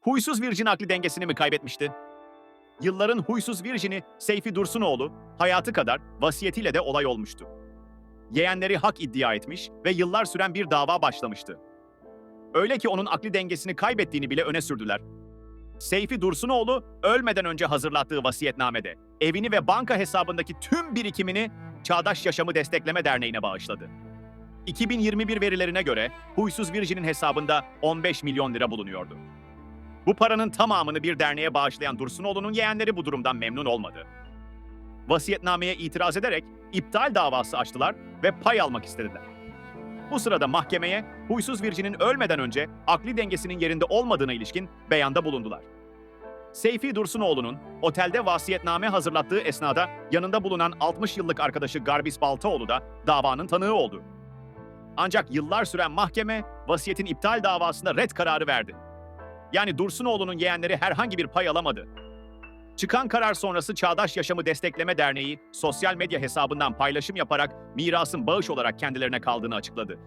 Huysuz Virgin akli dengesini mi kaybetmişti? Yılların huysuz Virgin'i Seyfi Dursunoğlu hayatı kadar vasiyetiyle de olay olmuştu. Yeğenleri hak iddia etmiş ve yıllar süren bir dava başlamıştı. Öyle ki onun akli dengesini kaybettiğini bile öne sürdüler. Seyfi Dursunoğlu ölmeden önce hazırlattığı vasiyetnamede evini ve banka hesabındaki tüm birikimini Çağdaş Yaşamı Destekleme Derneği'ne bağışladı. 2021 verilerine göre Huysuz Virgin'in hesabında 15 milyon lira bulunuyordu. Bu paranın tamamını bir derneğe bağışlayan Dursunoğlu'nun yeğenleri bu durumdan memnun olmadı. Vasiyetnameye itiraz ederek iptal davası açtılar ve pay almak istediler. Bu sırada mahkemeye Huysuz Virgin'in ölmeden önce akli dengesinin yerinde olmadığına ilişkin beyanda bulundular. Seyfi Dursunoğlu'nun otelde vasiyetname hazırlattığı esnada yanında bulunan 60 yıllık arkadaşı Garbis Baltaoğlu da davanın tanığı oldu. Ancak yıllar süren mahkeme vasiyetin iptal davasında red kararı verdi. Yani Dursunoğlu'nun yeğenleri herhangi bir pay alamadı. Çıkan karar sonrası Çağdaş Yaşamı Destekleme Derneği sosyal medya hesabından paylaşım yaparak mirasın bağış olarak kendilerine kaldığını açıkladı